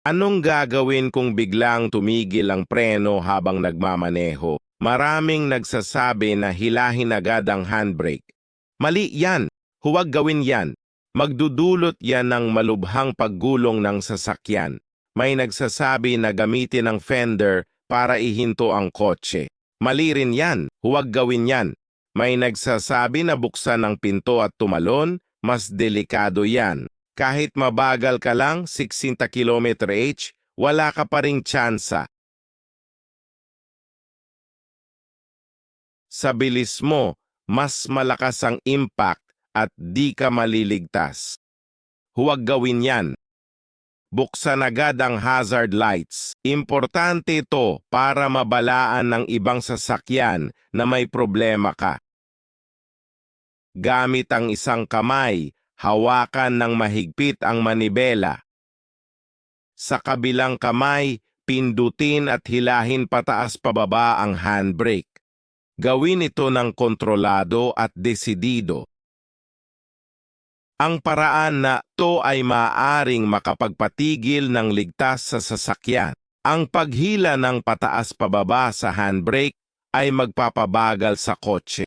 Anong gagawin kung biglang tumigil ang preno habang nagmamaneho? Maraming nagsasabi na hilahin agad ang handbrake. Mali yan. Huwag gawin yan. Magdudulot yan ng malubhang paggulong ng sasakyan. May nagsasabi na gamitin ang fender para ihinto ang kotse. Mali rin yan. Huwag gawin yan. May nagsasabi na buksan ang pinto at tumalon, mas delikado yan. Kahit mabagal ka lang, 60 km h, wala ka pa ring tsansa. Sa bilis mo, mas malakas ang impact at di ka maliligtas. Huwag gawin yan. Buksan agad ang hazard lights. Importante ito para mabalaan ng ibang sasakyan na may problema ka. Gamit ang isang kamay, hawakan ng mahigpit ang manibela. Sa kabilang kamay, pindutin at hilahin pataas pababa ang handbrake. Gawin ito ng kontrolado at desidido. Ang paraan na to ay maaring makapagpatigil ng ligtas sa sasakyan. Ang paghila ng pataas pababa sa handbrake ay magpapabagal sa kotse.